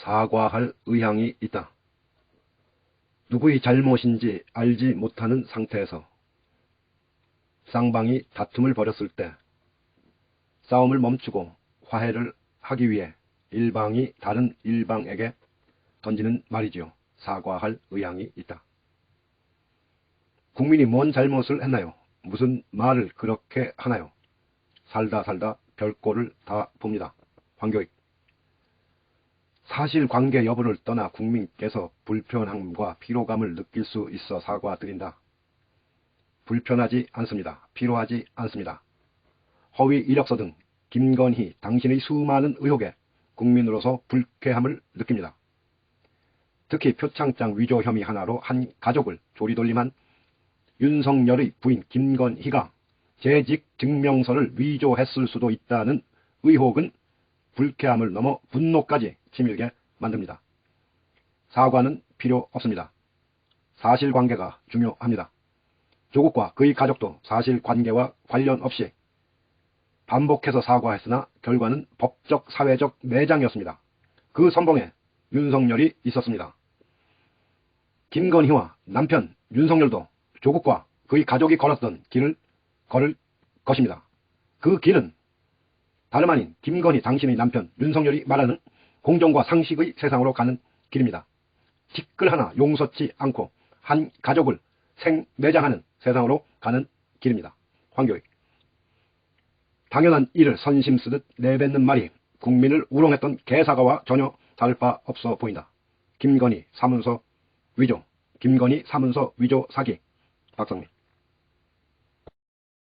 사과할 의향이 있다. 누구의 잘못인지 알지 못하는 상태에서 쌍방이 다툼을 벌였을 때 싸움을 멈추고 화해를 하기 위해 일방이 다른 일방에게 던지는 말이지요. 사과할 의향이 있다. 국민이 뭔 잘못을 했나요? 무슨 말을 그렇게 하나요? 살다 살다 별꼴을 다 봅니다. 황교익. 사실관계 여부를 떠나 국민께서 불편함과 피로감을 느낄 수 있어 사과드린다. 불편하지 않습니다. 피로하지 않습니다. 허위 이력서 등 김건희 당신의 수많은 의혹에 국민으로서 불쾌함을 느낍니다. 특히 표창장 위조 혐의 하나로 한 가족을 조리돌림한 윤석열의 부인 김건희가 재직 증명서를 위조했을 수도 있다는 의혹은 불쾌함을 넘어 분노까지 치밀게 만듭니다. 사과는 필요 없습니다. 사실관계가 중요합니다. 조국과 그의 가족도 사실관계와 관련 없이 반복해서 사과했으나 결과는 법적 사회적 매장이었습니다. 그 선봉에 윤석열이 있었습니다. 김건희와 남편 윤석열도 조국과 그의 가족이 걸었던 길을 걸을 것입니다. 그 길은 다름 아닌 김건희 당신의 남편 윤석열이 말하는 공정과 상식의 세상으로 가는 길입니다. 티끌 하나 용서치 않고 한 가족을 생매장하는 세상으로 가는 길입니다. 황교익. 당연한 일을 선심 쓰듯 내뱉는 말이 국민을 우롱했던 개사과와 전혀 다를 바 없어 보인다. 김건희 사문서 위조, 김건희 사문서 위조 사기, 박성민.